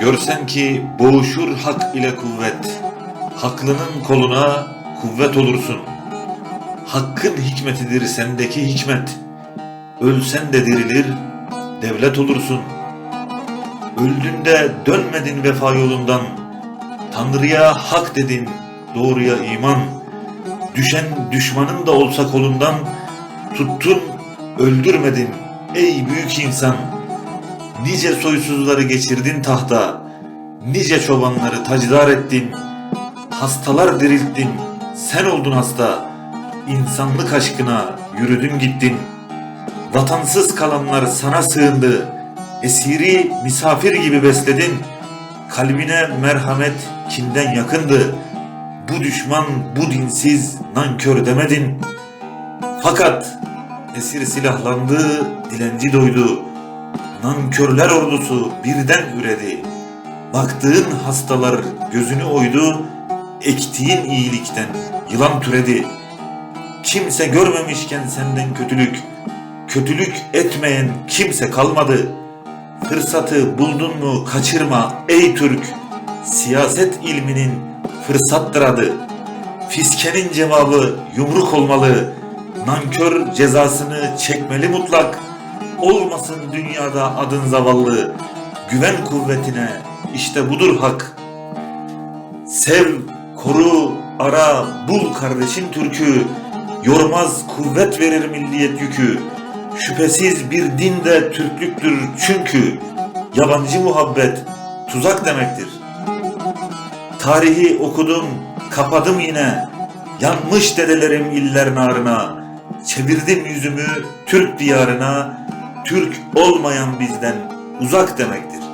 Görsen ki boğuşur hak ile kuvvet. Haklının koluna kuvvet olursun. Hakkın hikmetidir sendeki hikmet. Ölsen de dirilir, devlet olursun. Öldün dönmedin vefa yolundan. Tanrı'ya hak dedin, doğruya iman. Düşen düşmanın da olsa kolundan. Tuttun, öldürmedin ey büyük insan. Nice soysuzları geçirdin tahta. Nice çobanları tacdar ettin. Hastalar dirilttin. Sen oldun hasta. İnsanlık aşkına yürüdün gittin. Vatansız kalanlar sana sığındı. Esiri misafir gibi besledin. Kalbine merhamet kinden yakındı. Bu düşman, bu dinsiz, nankör demedin. Fakat esir silahlandı, dilenci doydu. Nankörler ordusu birden üredi. Baktığın hastalar gözünü oydu, ektiğin iyilikten yılan türedi. Kimse görmemişken senden kötülük, kötülük etmeyen kimse kalmadı. Fırsatı buldun mu kaçırma ey Türk, siyaset ilminin fırsattır adı. Fiskenin cevabı yumruk olmalı, nankör cezasını çekmeli mutlak. Olmasın dünyada adın zavallı, güven kuvvetine işte budur hak. Sev, koru, ara, bul kardeşin Türk'ü. Yormaz kuvvet verir milliyet yükü. Şüphesiz bir din de Türklüktür çünkü. Yabancı muhabbet tuzak demektir. Tarihi okudum, kapadım yine. Yanmış dedelerim iller narına. Çevirdim yüzümü Türk diyarına. Türk olmayan bizden uzak demektir.